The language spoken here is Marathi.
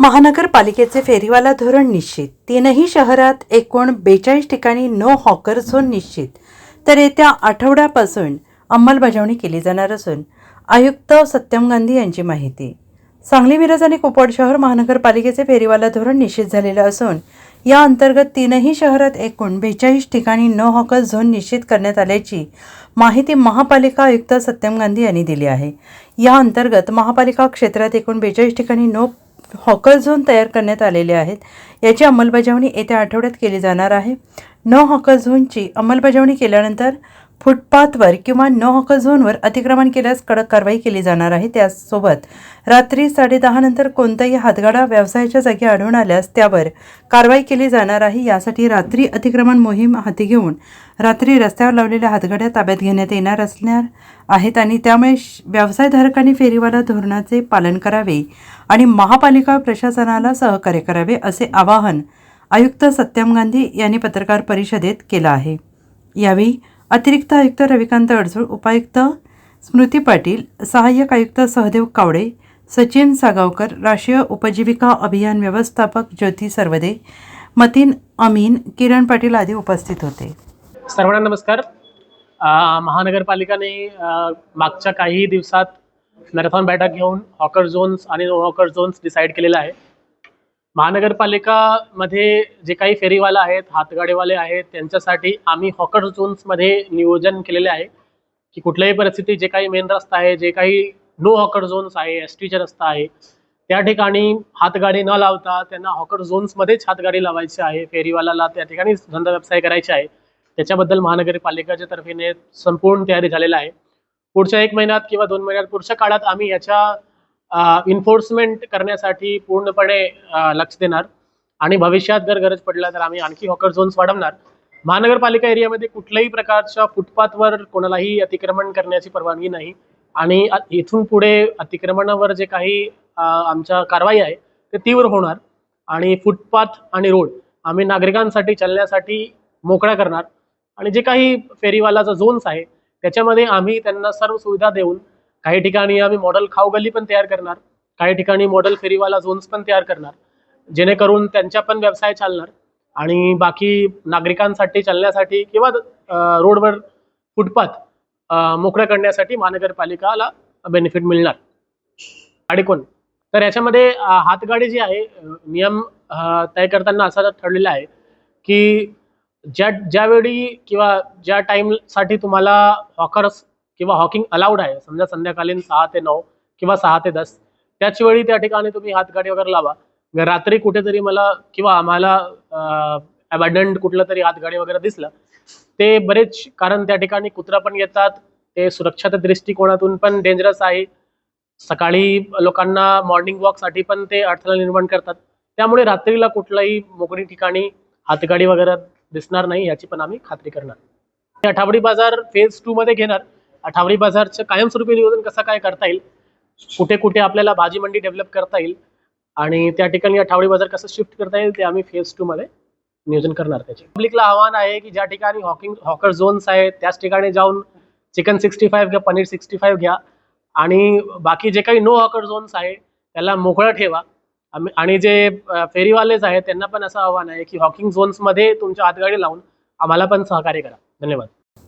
महानगरपालिकेचे फेरीवाला धोरण निश्चित. तीनही शहरात एकूण बेचाळीस ठिकाणी नो हॉकर झोन निश्चित. तर येत्या आठवड्यापासून अंमलबजावणी केली जाणार असून आयुक्त सत्यम गांधी यांची माहिती. सांगली मिरज आणि कुपवाड शहर महानगरपालिकेचे फेरीवाला धोरण निश्चित झालेलं असून या अंतर्गत तीनही शहरात एकूण बेचाळीस ठिकाणी नो हॉकर झोन निश्चित करण्यात आल्याची माहिती महापालिका आयुक्त सत्यम गांधी यांनी दिली आहे. या अंतर्गत महापालिका क्षेत्रात एकूण बेचाळीस ठिकाणी नो हॉकर झोन तयार करण्यात आलेले आहेत. याची अंमलबजावणी येत्या आठवड्यात केली जाणार आहे. न हॉकर झोनची अंमलबजावणी केल्यानंतर फुटपाथवर किंवा नो हॉकर झोनवर अतिक्रमण केल्यास कडक कारवाई केली जाणार आहे त्यासोबत. रात्री साडेदहा नंतर कोणताही हातगाडा व्यवसायाच्या जागी आढळून आल्यास त्यावर कारवाई केली जाणार आहे यासाठी रात्री अतिक्रमण मोहीम हाती घेऊन रात्री रस्त्यावर लावलेल्या हातगाड्या ताब्यात घेण्यात येणार असणार आहेत आणि त्यामुळे श- व्यवसायधारकांनी फेरीवाला धोरणाचे पालन करावे आणि महापालिका प्रशासनाला सहकार्य करावे असे आवाहन आयुक्त सत्यम गांधी यांनी पत्रकार परिषदेत केलं आहे. यावेळी अतिरिक्त आयुक्त रविकांत अडसूळ उपायुक्त स्मृती पाटील सहाय्यक आयुक्त सहदेव कावडे सचिन सागावकर राष्ट्रीय उपजीविका अभियान व्यवस्थापक ज्योती सर्वदे मतीन अमीन किरण पाटील आदी उपस्थित होते. सर्वांना नमस्कार. महानगरपालिकाने मागच्या काही दिवसात मॅरेथॉन बैठक घेऊन हॉकर झोन्स आणि नो हॉकर झोन्स डिसाईड केलेलं आहे. महानगरपालिकामध्ये जे काही फेरीवाला आहेत हातगाडीवाले आहेत त्यांच्यासाठी आम्ही हॉकर झोन्समध्ये नियोजन केलेले आहे की कुठल्याही परिस्थितीत जे काही मेन रस्ता आहे जे काही नो हॉकर झोन्स आहे एस टीचा रस्ता आहे त्या ठिकाणी हातगाडी न लावता त्यांना हॉकर झोन्समध्येच हातगाडी लावायची आहे फेरीवाल्याला त्या ठिकाणी धंदा व्यवसाय करायचे आहे. त्याच्याबद्दल महानगरपालिकेच्या तर्फेने संपूर्ण तयारी झालेला आहे. पुढच्या एक महिन्यात किंवा दोन महिन्यात पुढच्या काळात आम्ही याच्या इन्फोर्समेंट करण्यासाठी पूर्णपणे लक्ष देणार. आणि भविष्यात जर गरज पडला तर आम्ही आणखी हॉकर झोन्स वाढवणार. महानगरपालिका एरियामध्ये कुठल्याही प्रकारच्या फुटपाथवर कोणालाही अतिक्रमण करण्याची परवानगी नाही. आणि इथून पुढे अतिक्रमणावर जे काही आमच्या कारवाई आहे ते तीव्र होणार. आणि फुटपाथ आणि रोड आम्ही नागरिकांसाठी चालण्यासाठी मोकळा करणार. आणि जे काही फेरीवालाचा झोन्स आहे त्याच्यामध्ये आम्ही त्यांना सर्व सुविधा देऊन काही ठिकाणी आम्ही मॉडेल खाऊगली पण तयार करणार. काही ठिकाणी मॉडेल फेरीवाला झोन्स पण तयार करणार. जेणेकरून त्यांच्या पण व्यवसाय चालणार. आणि बाकी नागरिकांसाठी चालण्यासाठी किंवा रोडवर फुटपाथ मोकळं करण्यासाठी महानगरपालिकाला बेनिफिट मिळणार. गाडी कोण? तर याच्यामध्ये हातगाडी जी आहे नियम तय करताना असा ठरलेला आहे की ज्या ज्यावेळी किंवा ज्या टाईमसाठी तुम्हाला हॉकर्स किंवा हॉकिंग अलाउड आहे समजा संध्याकालीन सहा ते नऊ किंवा सहा ते दस त्याच वेळी त्या ठिकाणी तुम्ही हातगाडी वगैरे लावा. रात्री कुठेतरी मला किंवा आम्हाला अबॅडंट कुठलं तरी हातगाडी वगैरे दिसलं ते बरेच कारण त्या ठिकाणी कुत्रा पण येतात ते सुरक्षाच्या दृष्टिकोनातून पण डेंजरस आहे. सकाळी लोकांना मॉर्निंग वॉकसाठी पण ते अडथळा निर्माण करतात. त्यामुळे रात्रीला कुठलाही मोकळी ठिकाणी हातगाडी वगैरे दिसणार नाही याची पण आम्ही खात्री करणार. आठवडी बाजार फेज टू मध्ये घेणार. आठवडी बाजारचं कायमस्वरूपी नियोजन कसं काय करता येईल? कुठे कुठे आपल्याला भाजी मंडी डेव्हलप करता येईल? आणि त्या ठिकाणी आठवडी बाजार कसं शिफ्ट करता येईल ते आम्ही फेज टू मध्ये नियोजन करणार त्याचे. पब्लिकला आव्हान आहे की ज्या ठिकाणी हॉकिंग हॉकर झोन्स आहेत त्याच ठिकाणी जाऊन चिकन सिक्स्टी फाईव्ह घ्या पनीर सिक्स्टी फाईव्ह घ्या. आणि बाकी जे काही नो हॉकर झोन्स आहे त्याला मोकळं ठेवा. आम्ही- आणि जे फेरीवालेज फेरीवालेच आहेत त्यांना पण असं आव्हान आहे की हॉकिंग झोन्समध्ये तुमच्या हातगाडी लावून आम्हाला पण सहकार्य करा. धन्यवाद.